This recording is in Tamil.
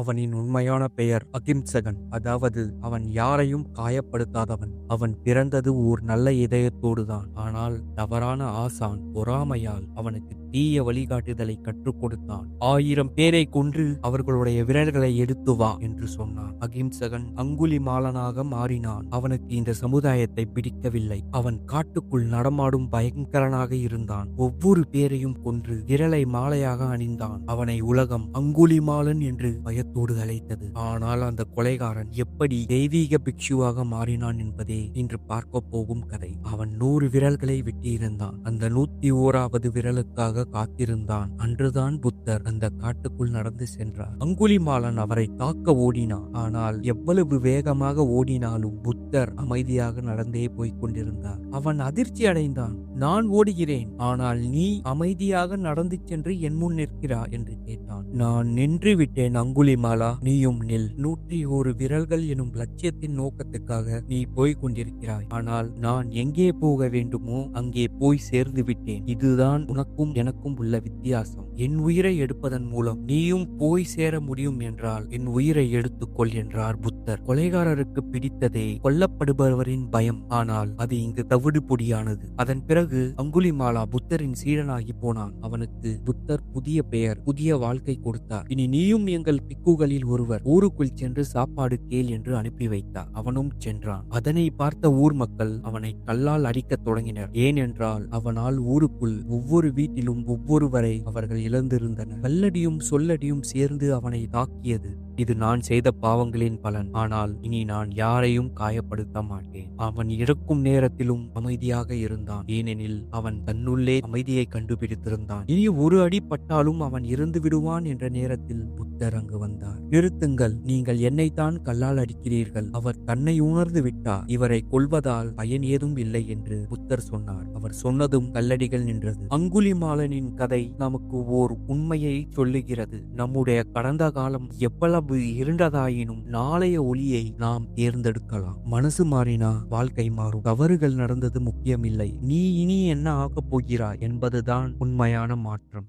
அவனின் உண்மையான பெயர் அகிம்சகன். அதாவது அவன் யாரையும் காயப்படுத்தாதவன். அவன் பிறந்தது ஓர் நல்ல இதயத்தோடுதான். ஆனால் தவறான ஆசான் பொறாமையால் அவனுக்கு தீய வழிகாட்டுதலை கற்றுக் கொடுத்தான் ஆயிரம் பேரை கொன்று அவர்களுடைய விரல்களை எடுத்து வா என்று சொன்னான். அகிம்சகன் அங்குலி மாலனாக மாறினான். அவனுக்கு இந்த சமுதாயத்தை பிடிக்கவில்லை. அவன் காட்டுக்குள் நடமாடும் பயங்கரனாக இருந்தான். ஒவ்வொரு பேரையும் கொன்று விரலை மாலையாக அணிந்தான். அவனை உலகம் அங்குலி மாலன் என்று பயத்தோடு அழைத்தது. ஆனால் அந்த கொலைகாரன் எப்படி தெய்வீக பிக்ஷுவாக மாறினான் என்பதே இன்று பார்க்க போகும் கதை. அவன் நூறு விரல்களை வெட்டியிருந்தான். அந்த நூத்தி ஓராவது விரலுக்காக காத்திருந்தான். அன்றுதான் புத்தர் அந்த காட்டுக்குள் நடந்து சென்றார். அங்குலிமாலன் அவரை தாக்க ஓடினான். ஆனால் எவ்வளவு வேகமாக ஓடினாலும் புத்தர் அமைதியாக நடந்தே போய்க் கொண்டிருந்தார் அவன் அதிர்ச்சி அடைந்தான். நான் ஓடுகிறேன் ஆனால் நீ அமைதியாக நடந்து சென்று என் முன் நிற்கிறா? என்று கேட்டான். நான் நின்று விட்டேன் அங்குலிமாலா நீயும் நில். நூற்றி ஒரு விரல்கள் எனும் லட்சியத்தின் நோக்கத்துக்காக நீ போய் கொண்டிருக்கிறாய் ஆனால் நான் எங்கே போக வேண்டுமோ அங்கே போய் சேர்ந்து விட்டேன் இதுதான் உனக்கும் எனக்கும் உள்ள வித்தியாசம். என் உயிரை எடுப்பதன் மூலம் நீயும் போய் சேர முடியும் என்றால் என் உயிரை எடுத்துக்கொள் என்றார் புத்தர். கொலைகாரருக்கு பிடித்ததே கொல்லப்படுபவரின் பயம். ஆனால் அது இங்கு தவிடு பொடியானது. அதன் பிறகு அங்குலிமாலா புத்தரின் சீடனாகி போனான். அவனுக்கு புத்தர் புதிய பெயர் புதிய வாழ்க்கை கொடுத்தார். இனி நீயும் எங்கள் பிக்குகளில் ஒருவர் ஊருக்குள் சென்று சாப்பாடு கேள் என்று அனுப்பி வைத்தார். அவனும் சென்றான். அதனை பார்த்த ஊர் மக்கள் அவனை கல்லால் அடிக்கத் தொடங்கினர். ஏனென்றால் அவனால் ஊருக்குள் ஒவ்வொரு வீட்டிலும் ஒவ்வொருவரை அவர்கள் இழந்திருந்தனர். கல்லடியும் சொல்லடியும் சேர்ந்து அவனை தாக்கியது. இது நான் செய்த பாவங்களின் பலன். ஆனால் இனி நான் யாரையும் காயப்படுத்த மாட்டேன். அவன் இறக்கும் நேரத்திலும் அமைதியாக இருந்தான். ஏனெனில் அவன் தன்னுள்ளே அமைதியை கண்டுபிடித்திருந்தான். இனி ஒரு அடி பட்டாலும் அவன் இருந்து விடுவான் என்ற நேரத்தில் புத்தர் அங்கு வந்தார். நிறுத்துங்கள். நீங்கள் என்னைத்தான் கல்லால் அடிக்கிறீர்கள். அவர் தன்னை உணர்ந்து விட்டார். இவரை கொல்வதால் பயன் ஏதும் இல்லை என்று புத்தர் சொன்னார். அவர் சொன்னதும் கல்லடிகள் நின்றது. அங்குலிமாலனின் கதை நமக்கு ஓர் உண்மையை சொல்லுகிறது. நம்முடைய கடந்த காலம் எவ்வளவு இருண்டதாயினும் நாளைய ஒளியை நாம் தேர்ந்தெடுக்கலாம். மனசு மாறினா வாழ்க்கை மாறும். தவறுகள் நடந்தது முக்கியமில்லை. நீ இனி என்ன ஆகப் போகிறாய் என்பதுதான் உண்மையான மாற்றம்.